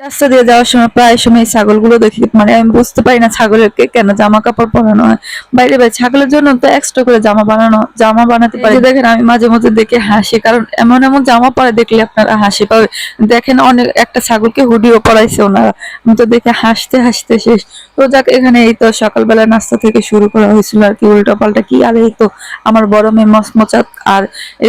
রাস্তা দিয়ে যাওয়ার সময় প্রায় সময় ছাগলগুলো দেখি মানে আমি বুঝতে পারি না ছাগলেরকে কেন জামা কাপড় পরানো হয়। বাইরে বাইরে, ছাগলের জন্য তো এক্সট্রা করে জামা বানানো, জামা বানাতে পারি। দেখেন, আমি মাঝে মধ্যে দেখে হাসি, কারণ এমন এমন জামা পরে দেখলে আপনারা হাসি পাবে। দেখেন, অনেক, একটা ছাগলকে হুডিও পরাইছে ওনারা। আমি তো দেখে হাসতে হাসতে শেষ। তো যাক, এখানে এই তো সকালবেলা নাস্তা থেকে শুরু করা হয়েছিল আর কি উল্টা পাল্টা কি আর এই তো আমার বড় মেয়ে মচমচা আর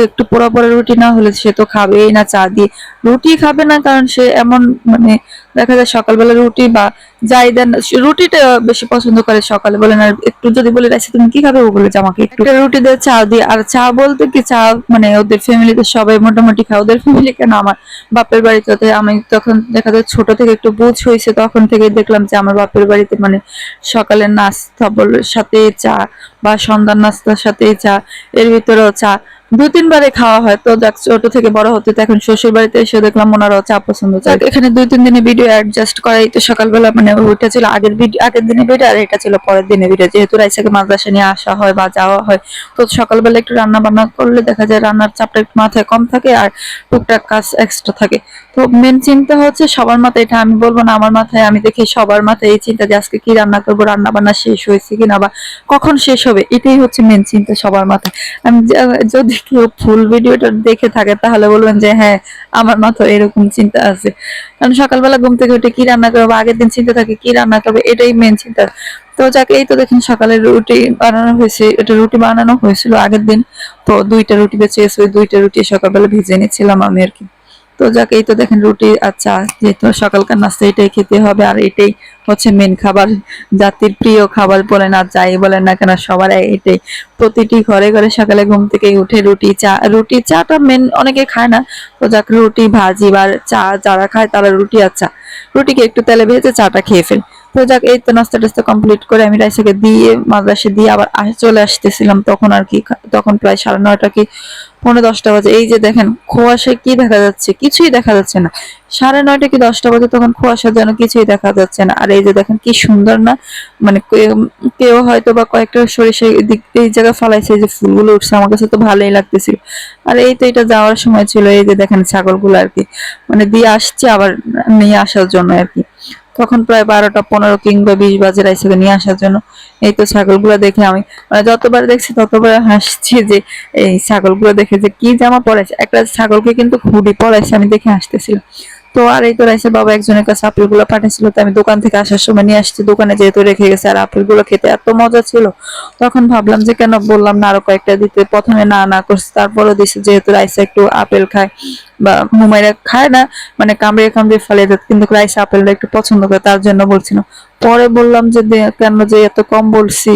একটু পোড়া পোড়া রুটি না হলে সে তো খাবেই না চা দিয়ে। রুটি খাবে না, কারণ সে এমন মানে দেখা যায় সকালবেলা রুটি বা যাই দেন, রুটিটা বেশি পছন্দ করে সকালে। বলেন, আর একটু যদি বলে রাখছি তুমি কি খাবে? ও বলে যে আমাকে একটু রুটি দিয়ে চা দিয়ে আর চা বলতে কি, চা মানে ওদের ফ্যামিলিতে সবাই মোটামুটি খায়। ওদের ফ্যামিলি কেন? আমার বাপের বাড়িতে আমি তখন দেখা যায় ছোট থেকে একটু বুঝ হয়েছে, তখন থেকে দেখলাম যে আমার বাপের বাড়িতে মানে সকালের নাস্তা বল, সাথে চা বা সন্ধ্যার নাস্তার সাথে চা, এর ভিতরেও চা। দু তিনবারে খাওয়া হয়। তো যাক ছোট থেকে বড় হতে তো এখন শ্বশুর বাড়িতে এসে দেখলাম ওনারাও চা পছন্দ। করে এখানে দুই তিন দিনে ভিডিও অ্যাডজাস্ট করাই তো সকালবেলা মানে ওইটা ছিল আগের ভিডিও আগের দিনে ভিডিও আর এটা ছিল পরের দিনে ভিডিও যেহেতু রাইসাকে মাদ্রাসা নিয়ে আসা হয় বা যাওয়া হয় তো সকালবেলা একটু রান্না বান্না করলে দেখা যায় রান্নার চাপটা একটু মাথায় কম থাকে আর টুকটাক কাজ এক্সট্রা থাকে। তো মেন চিন্তা হচ্ছে সবার মাথায় এটা আমি বলব না আমার মাথায় আমি দেখি সবার মাথায় এই চিন্তা যে আজকে কি রান্না করব রান্না বান্না শেষ হয়েছে কিনা বা কখন শেষ হবে এটাই হচ্ছে মেন চিন্তা সবার মাথায়। আমি যা- যদি কেউ ফুল ভিডিওটা দেখে থাকে, তাহলে বলবেন যে হ্যাঁ আমার মাথায় এরকম চিন্তা আছে। কারণ সকালবেলা ঘুম থেকে উঠে কি রান্না করব, আগের দিন চিন্তা থাকে কি রান্না করব, এটাই মেন চিন্তা। তো যাকে, এই তো দেখেন সকালে রুটি বানানো হয়েছে, এটা রুটি বানানো হয়েছিল আগের দিন। তো দুইটা রুটি বেঁচে গেছে দুইটা রুটি সকালবেলা ভেজে নিয়েছিলাম আমি আর কি। তো যাকে, এই তো দেখেন রুটি চা, যেহেতু সকালকার নাস্তা এটাই খেতে হবে, আর এটাই হচ্ছে মেন খাবার। জাতির প্রিয় খাবার বলেন আর যাই বলেন না কেন, সবার এটাই। প্রতিটি ঘরে ঘরে সকালে ঘুম থেকে উঠে রুটি, চা। রুটি, চাটা মেন অনেকে খায় না। তো যাক, রুটি, ভাজি বা চা যারা খায় তারা রুটি চা। রুটিকে একটু তেলে ভেজে চাটা খেয়ে ফেল। তো যাক, এই তো নাস্তা টাস্তা কমপ্লিট করে আমি রাইসাকে দিয়ে, মাদ্রাসে দিয়ে আবার চলে আসতেছিলাম, তখন আর কি তখন প্রায় সাড়ে নয়টা কি পৌনে দশটা বাজে। এই যে দেখেন, কুয়াশায় কি দেখা যাচ্ছে? কিছুই দেখা যাচ্ছে না। সাড়ে নয়টা কি দশটা বাজে তখন কুয়াশা যেন কিছুই দেখা যাচ্ছে না। আর এই যে দেখেন, কি সুন্দর না? মানে কেউ হয়তো বা কয়েকটা সরিষা এদিক এই জায়গায় ফালাইছে, এই যে ফুলগুলো উঠছে, আমার কাছে তো ভালোই লাগতেছিল। আর এই তো এটা যাওয়ার সময় ছিল, এই যে দেখেন ছাগলগুলো আর কি। মানে দিয়ে আসছে, আবার নিয়ে আসার জন্য আর কি। তখন প্রায় বারোটা, পনেরো কিংবা বিশ বাজে রাইসাকে নিয়ে আসার জন্য। এই তো ছাগলগুলো দেখে আমি মানে যতবার দেখছি ততবার হাসছি যে, এই ছাগলগুলো দেখে যে কি জামা পরাইছে। একটা ছাগলকে কিন্তু হুডি পরাইছে, আমি দেখে হাসতেছিলাম। তো আর এই তো রাইসে বাবা একজনের কাছে আপেলগুলো পাঠিয়েছিল, তো আমি দোকান থেকে আসার সময় নিয়ে আসছি। দোকানে যেহেতু রেখে গেছে আর আপেলগুলো খেতে এত মজা ছিল, তখন ভাবলাম যে কেন বললাম না আরও কয়েকটা দিতে। প্রথমে না না করছে তারপরে দিছে যেহেতু রাইসা একটু আপেল খায় বা মুমাইরা খায় না মানে কামড়ে কামড়ে ফেলে দেয়, কিন্তু রাইসা আপেলটা একটু পছন্দ করে, তার জন্য বলছিল। পরে বললাম যে কেন যে এত কম বলছি।